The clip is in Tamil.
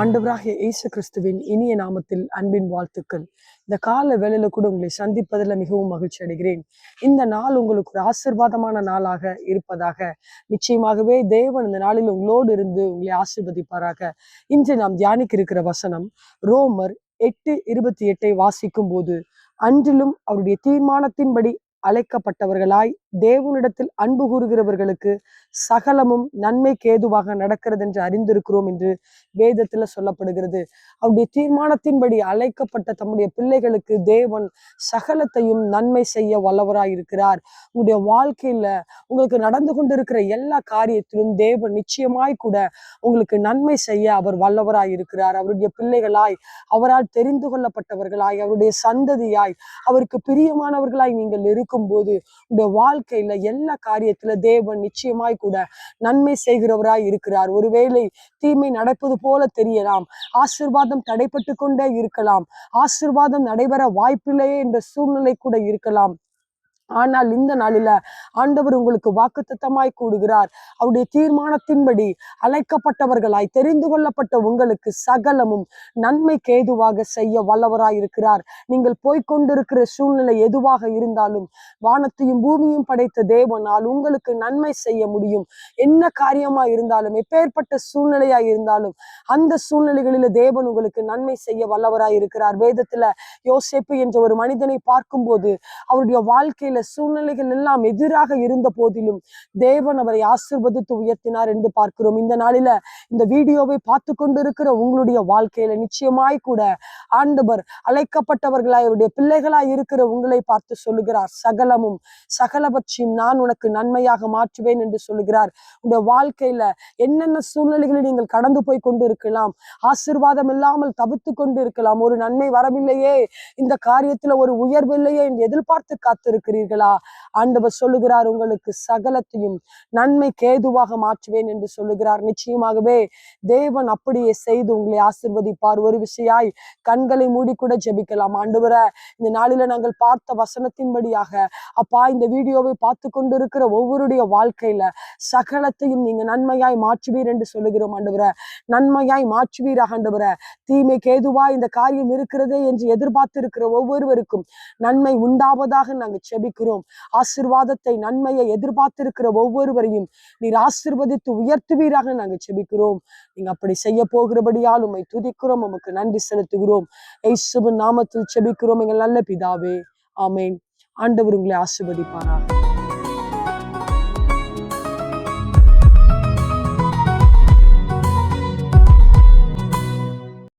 ஆண்டவராகிய இயேசு கிறிஸ்துவின் இனிய நாமத்தில் அன்பின் வாழ்த்துக்கள். இந்த கால வேலையில கூட உங்களை சந்திப்பதில் மிகவும் மகிழ்ச்சி அடைகிறேன். இந்த நாள் உங்களுக்கு ஒரு ஆசிர்வாதமான நாளாக இருப்பதாக நிச்சயமாகவே தேவன் இந்த நாளில் உங்களோடு இருந்து உங்களை ஆசிர்வதிப்பாராக. இன்று நாம் தியானிக்க இருக்கிற வசனம் ரோமர் எட்டு இருபத்தி எட்டை வாசிக்கும் போது அன்றிலும் அவருடைய தீர்மானத்தின்படி அழைக்கப்பட்டவர்களாய் தேவனிடத்தில் அன்பு கூறுகிறவர்களுக்கு சகலமும் நன்மைக்கு ஏதுவாக நடக்கிறது என்று அறிந்திருக்கிறோம் என்று வேதத்துல சொல்லப்படுகிறது. அவருடைய தீர்மானத்தின்படி அழைக்கப்பட்ட தம்முடைய பிள்ளைகளுக்கு தேவன் சகலத்தையும் நன்மை செய்ய வல்லவராய் இருக்கிறார். உங்களுடைய வாழ்க்கையில உங்களுக்கு நடந்து கொண்டிருக்கிற எல்லா காரியத்திலும் தேவன் நிச்சயமாய் கூட உங்களுக்கு நன்மை செய்ய அவர் வல்லவராய் இருக்கிறார். அவருடைய பிள்ளைகளாய் அவரால் தெரிந்து கொள்ளப்பட்டவர்களாய் அவருடைய சந்ததியாய் அவருக்கு பிரியமானவர்களாய் நீங்கள் இருக்கும்போது உங்களுடைய வாழ்க்கையில எல்லா காரியத்துல தேவன் நிச்சயமாய் கூட நன்மை செய்கிறவராய் இருக்கிறார். ஒருவேளை தீமை நடப்பது போல தெரியலாம். ஆசிர்வாதம் தடைப்பட்டு கொண்டே இருக்கலாம். ஆசிர்வாதம் நடைபெற வாய்ப்பில்லையே என்ற சூழ்நிலை கூட இருக்கலாம். ஆனால் இந்த நாளில ஆண்டவர் உங்களுக்கு வாக்குத்தத்தமாய் கூடுகிறார் அவருடைய தீர்மானத்தின்படி அழைக்கப்பட்டவர்களாய் தெரிந்து கொள்ளப்பட்ட உங்களுக்கு சகலமும் நன்மை கேதுவாக செய்ய வல்லவராய் இருக்கிறார். நீங்கள் போய்கொண்டிருக்கிற சூழ்நிலை எதுவாக இருந்தாலும் வானத்தையும் பூமியும் படைத்த தேவனால் உங்களுக்கு நன்மை செய்ய முடியும். என்ன காரியமா இருந்தாலும் எப்பேற்பட்ட சூழ்நிலையா இருந்தாலும் அந்த சூழ்நிலைகளில தேவன் உங்களுக்கு நன்மை செய்ய வல்லவராய் இருக்கிறார். வேதத்துல யோசேப்பு என்ற ஒரு மனிதனை பார்க்கும்போது அவருடைய வாழ்க்கையில சூழ்நிலைகள் எல்லாம் எதிராக இருந்த போதிலும் தேவன் அவரை ஆசிர்வதித்து உயர்த்தினார் என்று பார்க்கிறோம். இந்த நாளில இந்த வீடியோவை பார்த்து கொண்டிருக்கிற உங்களுடைய வாழ்க்கையில நிச்சயமாய் கூட ஆண்டவர் அழைக்கப்பட்டவர்களாய் அவருடைய பிள்ளைகளாய் இருக்கிற உங்களை பார்த்து சொல்லுகிறார். சகலமும் சகலபட்சியும் நான் உனக்கு நன்மையாக மாற்றுவேன் என்று சொல்லுகிறார். உங்களுடைய வாழ்க்கையில என்னென்ன சூழ்நிலைகளை நீங்கள் கடந்து போய் கொண்டு இருக்கலாம் ஆசிர்வாதம் இல்லாமல் தவித்து கொண்டு இருக்கலாம் ஒரு நன்மை வரவில்லையே இந்த காரியத்துல ஒரு உயர்வு இல்லையே என்று எதிர்பார்த்து காத்திருக்கிறீர்கள். ஆண்டவர் சொல்லுகிறார் உங்களுக்கு சகலத்தையும் நன்மை கேதுவாக மாற்றுவேன் என்று சொல்லுகிறார். நிச்சயமாகவே தேவன் அப்படியே செய்து உங்களை ஆசிர்வதிப்பார். ஒரு விஷயாய் கண்களை மூடி கூட ஜெபிக்கலாம். ஆண்டவர இந்த நாளில நாங்கள் பார்த்த வசனத்தின்படியாக அப்பா இந்த வீடியோவை பார்த்து கொண்டிருக்கிற ஒவ்வொருடைய வாழ்க்கையில சகலத்தையும் நீங்க நன்மையாய் மாற்றுவீர் என்று சொல்லுகிறோம் ஆண்டவர. நன்மையாய் மாற்றுவீராக ஆண்டவர. தீமை கேதுவா இந்த காரியம் இருக்கிறதே என்று எதிர்பார்த்து இருக்கிற ஒவ்வொருவருக்கும் நன்மை உண்டாவதாக நாங்கள் செபிக்கிறோம் ஆசிர்வாதத்தை நன்மையை எதிர்பார்த்திருக்கிற ஒவ்வொருவரையும் நீர் ஆசிர்வதித்து உயர்த்துவீராக நாங்கள் செபிக்கிறோம். நீங்க அப்படி செய்ய போகிறபடியால் உண்மை துதிக்கிறோம். உமக்கு நன்றி செலுத்துகிறோம். இயேசுவின் நாமத்தில் செபிக்கிறோம். எங்கள் நல்ல பிதாவே. ஆமேன். ஆண்டவர் உங்களை ஆசிர்வதிப்பாராக.